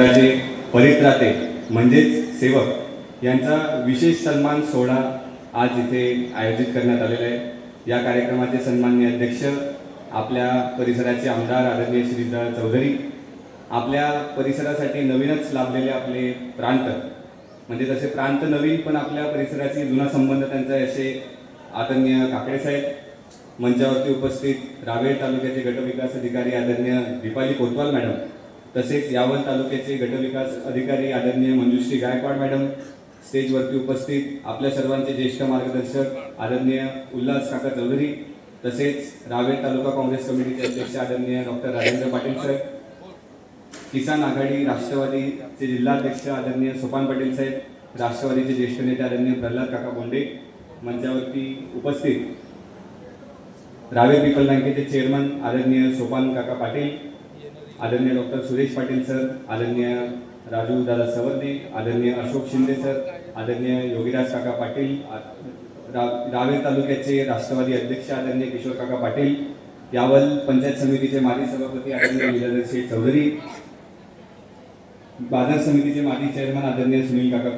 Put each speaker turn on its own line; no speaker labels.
परिसराचे परित्राते म्हणजेच सेवक यांचा विशेष सन्मान सोहळा आज इथे आयोजित करण्यात आलेला आहे. या कार्यक्रमाचे सन्माननीय अध्यक्ष आपल्या परिसराचे आमदार आदरणीय श्रीदा चौधरी आपल्या परिसरासाठी नवीनच लाभलेले आपले प्रांत म्हणजे तसे प्रांत नवीन पण आपल्या परिसराची जुना संबंध त्यांचा असे आदरणीय काकडे साहेब मंचावरती उपस्थित रावेर तालुक्याचे गटविकास अधिकारी आदरणीय दीपाली कोतवाल मॅडम तसेच यावल तालुक्याचे गटविकास अधिकारी आदरणीय मंजुश्री गायकवाड मॅडम स्टेजवरती उपस्थित आपल्या सर्वांचे ज्येष्ठ मार्गदर्शक आदरणीय उल्हास काका चौधरी तसेच रावेर तालुका काँग्रेस कमिटीचे अध्यक्ष आदरणीय डॉक्टर राजेंद्र पाटील सर किसान आघाडी राष्ट्रवादीचे जिल्हाध्यक्ष आदरणीय सोपान पाटील साहेब राष्ट्रवादीचे ज्येष्ठ नेते आदरणीय प्रल्हाद काका बोंडे मंचावरती उपस्थित. रावे पीपल बँकेचे चेअरमन आदरणीय सोपान काका पाटील आदरणीय डॉक्टर सुरेश पाटील सर आदरणीय राजू दादा सवर्णे आदरणीय अशोक शिंदे सर आदरणीय योगीराज काका पाटील रा- रावेर तालुक्याचे राष्ट्रवादी अध्यक्ष आदरणीय किशोर काका पाटील यावल पंचायत समितीचे माजी सभापती आदरणीय लीलाधर शेठ चौधरी बाजार समितीचे माजी चेअरमन आदरणीय सुनील काका